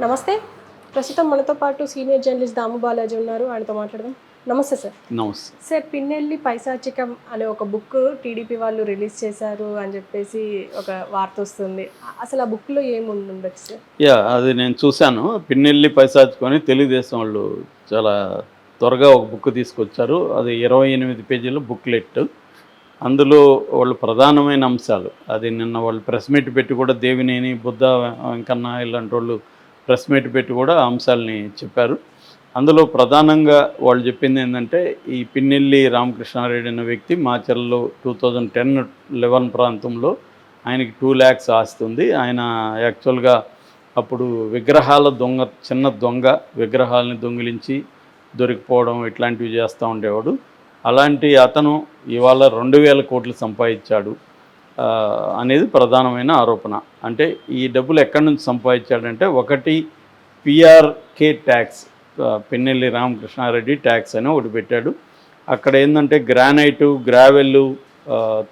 నమస్తే. ప్రస్తుతం మనతో పాటు సీనియర్ జర్నలిస్ట్ దాము బాలాజీ ఉన్నారు. ఆయనతో మాట్లాడదాం. నమస్తే సార్. నమస్తే. సార్ పిన్నెల్లి పైశాచికం అనే ఒక బుక్ టీడీపీ వాళ్ళు రిలీజ్ చేశారు అని చెప్పేసి ఒక వార్త వస్తుంది. అసలు ఆ బుక్లో ఏముంది ఉండొచ్చు సార్? యా అది నేను చూశాను. పిన్నెల్లి పైసాచుకొని తెలుగుదేశం వాళ్ళు చాలా త్వరగా ఒక బుక్ తీసుకొచ్చారు. అది ఇరవై ఎనిమిది పేజీల బుక్లెట్. అందులో వాళ్ళు ప్రధానమైన అంశాలు. అది నిన్న వాళ్ళు ప్రెస్ మీట్ పెట్టి కూడా దేవినేని బుద్ధ వెంకన్న ఇలాంటి వాళ్ళు ప్రెస్ మీట్ పెట్టి కూడా అంశాలని చెప్పారు. అందులో ప్రధానంగా వాళ్ళు చెప్పింది ఏంటంటే ఈ పిన్నెల్లి రామకృష్ణారెడ్డి అనే వ్యక్తి మాచర్లో టూ థౌజండ్ టెన్ లెవెన్ ప్రాంతంలో ఆయనకి టూ ల్యాక్స్ ఆస్తుంది ఆయన యాక్చువల్గా అప్పుడు విగ్రహాల దొంగ చిన్న దొంగ విగ్రహాలని దొంగిలించి దొరికిపోవడం ఇట్లాంటివి చేస్తూ ఉండేవాడు. అలాంటి అతను ఇవాళ రెండు వేల కోట్లు సంపాదించాడు. అనేది ప్రధానమైన ఆరోపణ. అంటే ఈ డబ్బులు ఎక్కడి నుంచి సంపాదించాడంటే ఒకటి PRK tax Pinnelli Ramakrishna Reddy tax అని ఒకటి పెట్టాడు. అక్కడ ఏంటంటే గ్రానైటు గ్రావెల్లు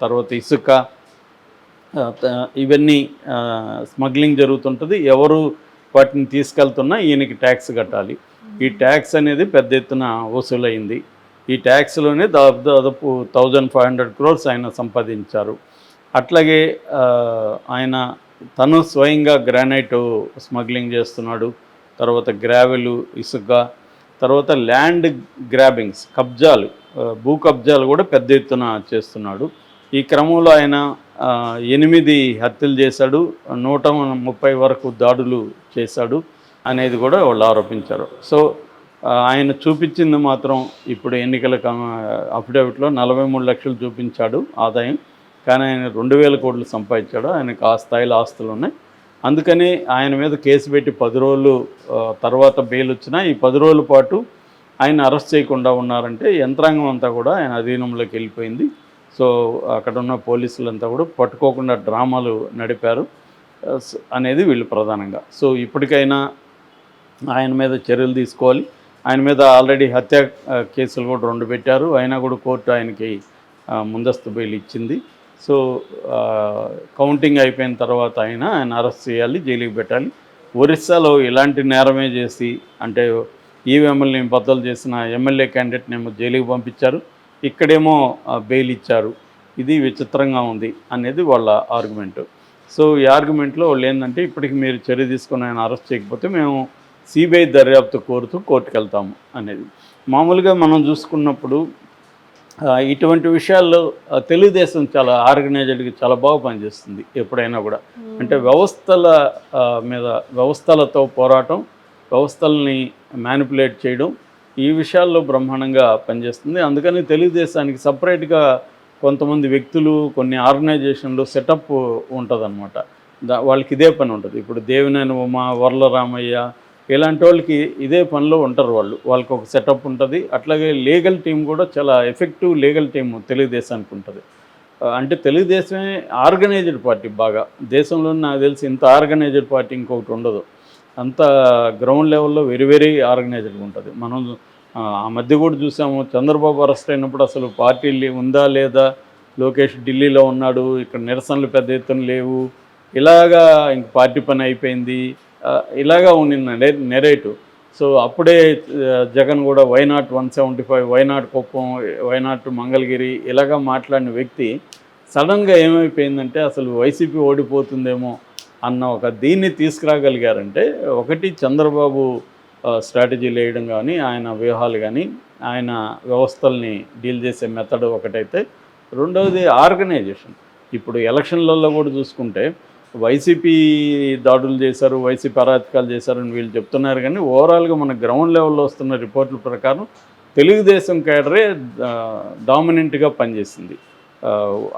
తర్వాత ఇసుక ఇవన్నీ స్మగ్లింగ్ జరుగుతుంటుంది. ఎవరు వాటిని తీసుకెళ్తున్నా ఈయనకి ట్యాక్స్ కట్టాలి. ఈ ట్యాక్స్ అనేది పెద్ద ఎత్తున వసూలైంది. ఈ ట్యాక్స్లోనే దాదాపు దాదాపు థౌజండ్ ఫైవ్ హండ్రెడ్ క్రోర్స్ ఆయన సంపాదించారు. అట్లాగే ఆయన తను స్వయంగా గ్రానైట్ స్మగ్లింగ్ చేస్తున్నాడు. తర్వాత గ్రావెలు ఇసుక తర్వాత ల్యాండ్ గ్రాబింగ్స్ కబ్జాలు భూ కబ్జాలు కూడా పెద్ద ఎత్తున చేస్తున్నాడు. ఈ క్రమంలో ఆయన ఎనిమిది హత్యలు చేశాడు. నూట ముప్పై వరకు దాడులు చేశాడు అనేది కూడా వాళ్ళు ఆరోపించారు. సో ఆయన చూపించింది మాత్రం ఇప్పుడు ఎన్నికల అఫిడవిట్లో నలభై మూడు లక్షలు చూపించాడు ఆదాయం. కానీ ఆయన రెండు వేల కోట్లు సంపాదించాడు. ఆయనకు ఆ స్థాయిలో ఆస్తులు ఉన్నాయి. అందుకని ఆయన మీద కేసు పెట్టి పది రోజులు తర్వాత బెయిల్ వచ్చినా ఈ పది రోజుల పాటు ఆయన అరెస్ట్ చేయకుండా ఉన్నారంటే యంత్రాంగం అంతా కూడా ఆయన అధీనంలోకి వెళ్ళిపోయింది. సో అక్కడ ఉన్న పోలీసులంతా కూడా పట్టుకోకుండా డ్రామాలు నడిపారు అనేది వీళ్ళు ప్రధానంగా. సో ఇప్పటికైనా ఆయన మీద చర్యలు తీసుకోవాలి. ఆయన మీద ఆల్రెడీ హత్య కేసులు కూడా రెండు పెట్టారు. అయినా కూడా కోర్టు ఆయనకి ముందస్తు బెయిల్ ఇచ్చింది. సో కౌంటింగ్ అయిపోయిన తర్వాత ఆయన ఆయన అరెస్ట్ చేయాలి జైలుకి పెట్టాలి. ఒరిస్సాలో ఇలాంటి నేరమే చేసి అంటే ఈవీఎంఎల్ని బద్దలు చేసిన ఎమ్మెల్యే క్యాండిడేట్నేమో జైలుకి పంపించారు. ఇక్కడేమో బెయిల్ ఇచ్చారు. ఇది విచిత్రంగా ఉంది అనేది వాళ్ళ ఆర్గ్యుమెంట్. సో ఈ ఆర్గ్యుమెంట్లో వాళ్ళు ఏంటంటే ఇప్పటికి మీరు చర్య తీసుకుని ఆయన అరెస్ట్ చేయకపోతే మేము సిబిఐ దర్యాప్తు కోరుతూ కోర్టుకు వెళ్తాము అనేది. మామూలుగా మనం చూసుకున్నప్పుడు ఇటువంటి విషయాల్లో తెలుగుదేశం చాలా ఆర్గనైజ్డ్గా చాలా బాగా పనిచేస్తుంది ఎప్పుడైనా కూడా. అంటే వ్యవస్థల మీద వ్యవస్థలతో పోరాటం వ్యవస్థల్ని మ్యానిపులేట్ చేయడం ఈ విషయాల్లో బ్రహ్మాండంగా పనిచేస్తుంది. అందుకని తెలుగుదేశానికి సపరేట్గా కొంతమంది వ్యక్తులు కొన్ని ఆర్గనైజేషన్లు సెటప్ ఉంటుందన్నమాట. దా వాళ్ళకి ఇదే పని ఉంటుంది. ఇప్పుడు దేవినేని ఉమా వర్ల రామయ్య ఇలాంటి వాళ్ళకి ఇదే పనిలో ఉంటారు వాళ్ళు. వాళ్ళకి ఒక సెటప్ ఉంటుంది. అట్లాగే లీగల్ టీం కూడా చాలా ఎఫెక్టివ్ లీగల్ టీం తెలుగుదేశానికి ఉంటుంది. అంటే తెలుగుదేశమే ఆర్గనైజ్డ్ పార్టీ బాగా. దేశంలో నాకు తెలిసి ఇంత ఆర్గనైజ్డ్ పార్టీ ఇంకొకటి ఉండదు. అంత గ్రౌండ్ లెవెల్లో వెరీ వెరీ ఆర్గనైజ్డ్గా ఉంటుంది. మనం ఆ, మధ్య కూడా చూసాము చంద్రబాబు అరెస్ట్ అయినప్పుడు అసలు పార్టీ ఉందా లేదా? లోకేష్ ఢిల్లీలో ఉన్నాడు. ఇక్కడ నిరసనలు పెద్ద ఎత్తున లేవు. ఇలాగా ఇంక పార్టీ పని అయిపోయింది. ఇలాగా ఉండిందండి నెరేటివ్ సో అప్పుడే జగన్ కూడా why not one seventy five why not Kuppam why not Mangalagiri ఇలాగా మాట్లాడిన వ్యక్తి సడన్గా ఏమైపోయిందంటే అసలు వైసీపీ ఓడిపోతుందేమో అన్న ఒక దీన్ని తీసుకురాగలిగారంటే ఒకటి చంద్రబాబు స్ట్రాటజీలు వేయడం కానీ ఆయన వ్యూహాలు కానీ ఆయన వ్యవస్థల్ని డీల్ చేసే మెథడ్ ఒకటైతే రెండవది ఆర్గనైజేషన్. ఇప్పుడు ఎలక్షన్లలో కూడా చూసుకుంటే వైసీపీ దాడులు చేశారు వైసీపీ అరాచకాలు చేశారని వీళ్ళు చెప్తున్నారు కానీ ఓవరాల్గా మన గ్రౌండ్ లెవెల్లో వస్తున్న రిపోర్టుల ప్రకారం తెలుగుదేశం కేడరే డామినెంట్గా పనిచేసింది.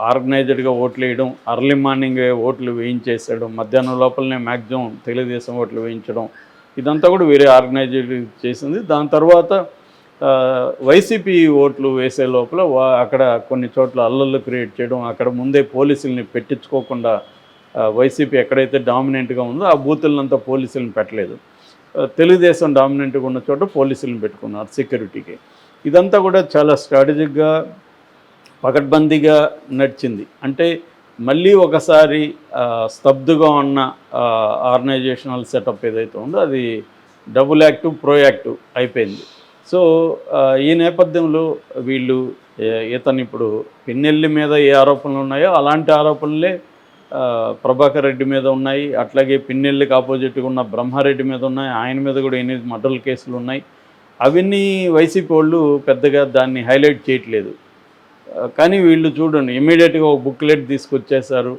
ఆర్గనైజ్డ్గా ఓట్లు వేయడం అర్లీ మార్నింగ్ ఓట్లు వేయించేసేయడం మధ్యాహ్నం లోపలనే మ్యాక్సిమం తెలుగుదేశం ఓట్లు వేయించడం ఇదంతా కూడా వేరే ఆర్గనైజ్డ్ చేసింది. దాని తర్వాత వైసీపీ ఓట్లు వేసే లోపల వా- అక్కడ కొన్ని చోట్ల అల్లర్లు క్రియేట్ చేయడం అక్కడ ముందే పోలీసుల్ని పెట్టించుకోకుండా వైసీపీ ఎక్కడైతే డామినెంట్గా ఉందో ఆ బూతులంతా పోలీసులను పెట్టలేదు. తెలుగుదేశం డామినెంట్గా ఉన్న చోట పోలీసులను పెట్టుకున్నారు సెక్యూరిటీకి. ఇదంతా కూడా చాలా స్ట్రాటజిక్గా పకడ్బందీగా నడిచింది. అంటే మళ్ళీ ఒకసారి స్తబ్దుగా ఉన్న ఆర్గనైజేషనల్ సెటప్ ఏదైతే ఉందో అది డబుల్ యాక్టివ్ ప్రోయాక్టివ్ అయిపోయింది. సో ఈ నేపథ్యంలో వీళ్ళు ఇతను ఇప్పుడు పిన్నెల్లి మీద ఏ ఆరోపణలు ఉన్నాయో అలాంటి ఆరోపణలే ప్రభాకర్ రెడ్డి మీద ఉన్నాయి. అట్లాగే పిన్నెళ్ళకి ఆపోజిట్గా ఉన్న బ్రహ్మారెడ్డి మీద ఉన్నాయి. ఆయన మీద కూడా ఎనిమిది మర్డర్ల కేసులు ఉన్నాయి. అవన్నీ వైసీపీ వాళ్ళు పెద్దగా దాన్ని హైలైట్ చేయట్లేదు. కానీ వీళ్ళు చూడండి ఇమీడియట్గా ఒక బుక్లెట్ తీసుకొచ్చేసారు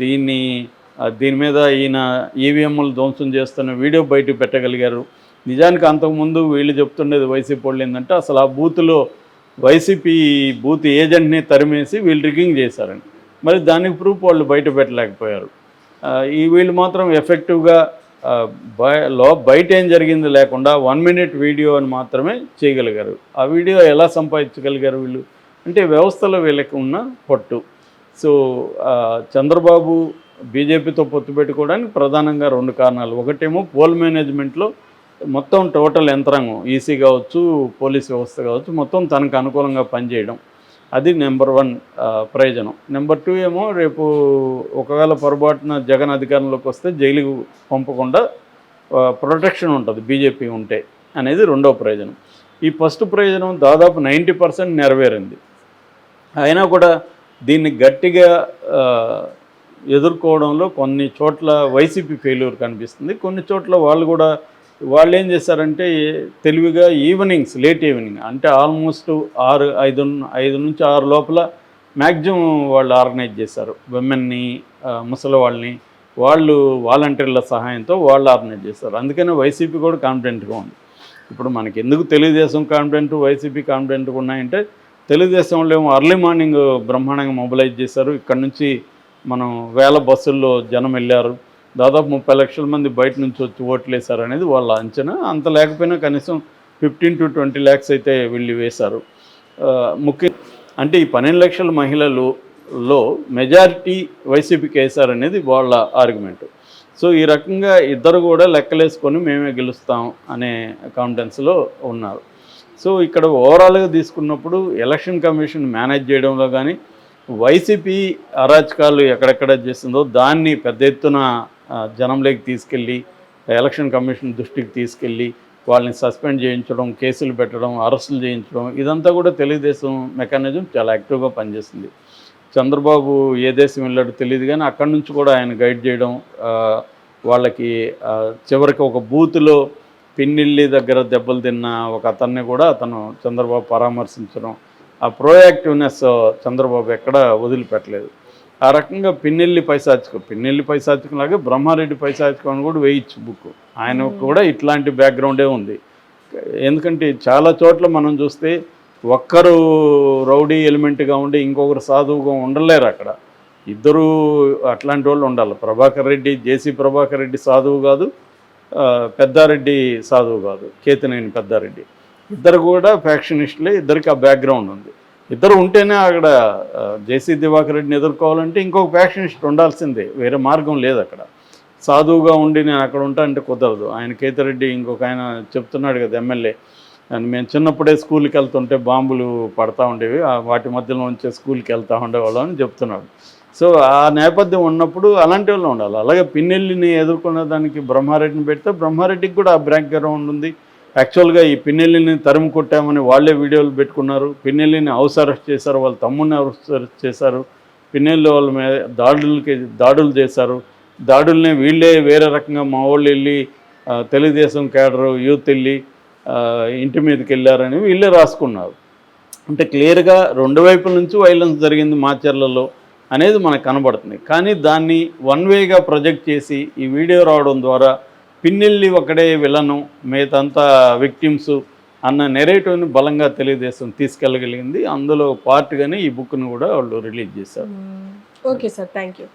దీన్ని దీని మీద ఈయన ఈవీఎంలు ధ్వంసం చేస్తున్న వీడియో బయటకు పెట్టగలిగారు. నిజానికి అంతకుముందు వీళ్ళు చెప్తుండేది వైసీపీ వాళ్ళు ఏంటంటే అసలు ఆ బూత్లో వైసీపీ బూత్ ఏజెంట్ని తరిమేసి వీళ్ళు రిగింగ్ చేశారండి మరి దానికి ప్రూఫ్ వాళ్ళు బయట పెట్టలేకపోయారు. ఈ వీళ్ళు మాత్రం ఎఫెక్టివ్గా లో బయట ఏం జరిగింది లేకుండా వన్ మినిట్ వీడియో అని మాత్రమే చేయగలిగారు. ఆ వీడియో ఎలా సంపాదించగలిగారు వీళ్ళు? అంటే వ్యవస్థలో వీళ్ళకి ఉన్న పట్టు. సో చంద్రబాబు బీజేపీతో పొత్తు పెట్టుకోవడానికి ప్రధానంగా రెండు కారణాలు. ఒకటేమో పోల్ మేనేజ్మెంట్లో మొత్తం టోటల్ యంత్రాంగం ఈసీ కావచ్చు పోలీస్ వ్యవస్థ కావచ్చు మొత్తం తనకు అనుకూలంగా పనిచేయడం. అది నెంబర్ వన్ ప్రయోజనం. నెంబర్ టూ ఏమో రేపు ఒకవేళ పొరపాటున జగన్ అధికారంలోకి వస్తే జైలుకు పంపకుండా ప్రొటెక్షన్ ఉంటుంది బీజేపీ ఉంటే అనేది రెండవ ప్రయోజనం. ఈ ఫస్ట్ ప్రయోజనం దాదాపు నైంటీ పర్సెంట్ నెరవేరింది. అయినా కూడా దీన్ని గట్టిగా ఎదుర్కోవడంలో కొన్ని చోట్ల వైసీపీ ఫెయిల్యూర్ కనిపిస్తుంది. కొన్ని చోట్ల వాళ్ళు కూడా వాళ్ళు ఏం చేశారంటే తెలివిగా ఈవినింగ్స్ లేట్ ఈవినింగ్ అంటే ఆల్మోస్ట్ ఆరు ఐదు ఐదు నుంచి ఆరు లోపల మ్యాక్సిమం వాళ్ళు ఆర్గనైజ్ చేశారు విమెన్ని ముసలి వాళ్ళని వాళ్ళు వాలంటీర్ల సహాయంతో వాళ్ళు ఆర్గనైజ్ చేస్తారు. అందుకనే వైసీపీ కూడా కాన్ఫిడెంట్గా ఉంది. ఇప్పుడు మనకి ఎందుకు తెలుగుదేశం కాన్ఫిడెంట్ వైసీపీ కాన్ఫిడెంట్గా ఉన్నాయంటే తెలుగుదేశంలో ఏమో అర్లీ మార్నింగ్ బ్రహ్మాండంగా మొబిలైజ్ చేశారు. ఇక్కడ నుంచి మనం వేల బస్సుల్లో జనం వెళ్ళారు. దాదాపు ముప్పై లక్షల మంది బయట నుంచి వచ్చి ఓట్లు వేశారు అనేది వాళ్ళ అంచనా. అంత లేకపోయినా కనీసం ఫిఫ్టీన్ టు ట్వంటీ ల్యాక్స్ అయితే వీళ్ళు వేశారు. ముఖ్య అంటే ఈ పన్నెండు లక్షల మహిళలులో మెజారిటీ వైసీపీకి వేశారనేది వాళ్ళ ఆర్గ్యుమెంట్. సో ఈ రకంగా ఇద్దరు కూడా లెక్కలేసుకొని మేమే గెలుస్తాం అనే కాన్ఫిడెన్స్లో ఉన్నారు. సో ఇక్కడ ఓవరాల్గా తీసుకున్నప్పుడు ఎలక్షన్ కమిషన్ మేనేజ్ చేయడంలో కానీ వైసీపీ అరాచకాలు ఎక్కడెక్కడ చేస్తుందో దాన్ని పెద్ద ఎత్తున జనంలోకి తీసుకెళ్ళి ఎలక్షన్ కమిషన్ దృష్టికి తీసుకెళ్ళి వాళ్ళని సస్పెండ్ చేయించడం కేసులు పెట్టడం అరెస్టులు చేయించడం ఇదంతా కూడా తెలుగుదేశం మెకానిజం చాలా యాక్టివ్గా పనిచేస్తుంది. చంద్రబాబు ఏ దేశం వెళ్ళాడో తెలియదు కానీ అక్కడి నుంచి కూడా ఆయన గైడ్ చేయడం వాళ్ళకి చివరికి ఒక బూత్లో పిన్నిల్లి దగ్గర దెబ్బలు తిన్న ఒక అతన్ని కూడా అతను చంద్రబాబు పరామర్శించడం. ఆ ప్రోయాక్టివ్నెస్ చంద్రబాబు ఎక్కడ వదిలిపెట్టలేదు. ఆ రకంగా పిన్నెల్లి పైశాచికం పిన్నెల్లి పైశాచికం లాగే బ్రహ్మారెడ్డి పైశాచికం అని కూడా వేయచ్చు బుక్. ఆయన కూడా ఇట్లాంటి బ్యాక్గ్రౌండే ఉంది. ఎందుకంటే చాలా చోట్ల మనం చూస్తే ఒక్కరు రౌడీ ఎలిమెంట్గా ఉండి ఇంకొకరు సాధువుగా ఉండలేరు అక్కడ. ఇద్దరు అట్లాంటి వాళ్ళు ఉండాలి. ప్రభాకర్ రెడ్డి జేసీ ప్రభాకర్ రెడ్డి సాధువు కాదు పెద్దారెడ్డి సాధువు కాదు కేతినేని పెద్దారెడ్డి. ఇద్దరు కూడా ఫ్యాక్షనిస్టులే ఇద్దరికి ఆ బ్యాక్గ్రౌండ్ ఉంది. ఇద్దరు ఉంటేనే అక్కడ జేసీ దివాకర్ రెడ్డిని ఎదుర్కోవాలంటే ఇంకొక ఫ్యాక్షనిస్ట్ ఉండాల్సిందే వేరే మార్గం లేదు అక్కడ. సాధువుగా ఉండి నేను అక్కడ ఉంటా అంటే కుదరదు. ఆయన కేతిరెడ్డి ఇంకొక ఆయన చెప్తున్నాడు కదా ఎమ్మెల్యే. అని మేము చిన్నప్పుడే స్కూల్కి వెళ్తుంటే బాంబులు పడతా ఉండేవి వాటి మధ్యలో ఉంచే స్కూల్కి వెళ్తూ ఉండేవాళ్ళం అని చెప్తున్నాడు. సో ఆ నేపథ్యం ఉన్నప్పుడు అలాంటి వాళ్ళు ఉండాలి. అలాగే పిన్నెల్లిని ఎదుర్కొనే దానికి బ్రహ్మారెడ్డిని పెడితే బ్రహ్మారెడ్డికి కూడా ఆ బ్యాక్గ్రౌండ్ ఉంది. యాక్చువల్గా ఈ పిన్నెల్లిని తరుము కొట్టామని వాళ్ళే వీడియోలు పెట్టుకున్నారు. పిన్నెల్లిని హౌస్ అరెస్ట్ చేశారు. వాళ్ళ తమ్ముడిని హౌస్ అరెస్ట్ చేశారు. పిన్నెల్లి వాళ్ళ మీద దాడులకి దాడులు చేశారు. దాడుల్ని వీళ్ళే వేరే రకంగా మా వాళ్ళు వెళ్ళి తెలుగుదేశం క్యాడరు యూత్ వెళ్ళి ఇంటి మీదకి వెళ్ళారని వీళ్ళే రాసుకున్నారు. అంటే క్లియర్గా రెండు వైపుల నుంచి వైలెన్స్ జరిగింది మాచర్లలో అనేది మనకు కనబడుతుంది. కానీ దాన్ని వన్ వేగా ప్రొజెక్ట్ చేసి ఈ వీడియో రావడం ద్వారా పిన్నెల్లి ఒకడే విలను మిగతంతా విక్టిమ్స్ అన్న నెరేటివ్ని బలంగా తెలుగుదేశం తీసుకెళ్ళగలిగింది. అందులో పార్ట్గానే ఈ బుక్ను కూడా వాళ్ళు రిలీజ్ చేశారు. Okay sir thank you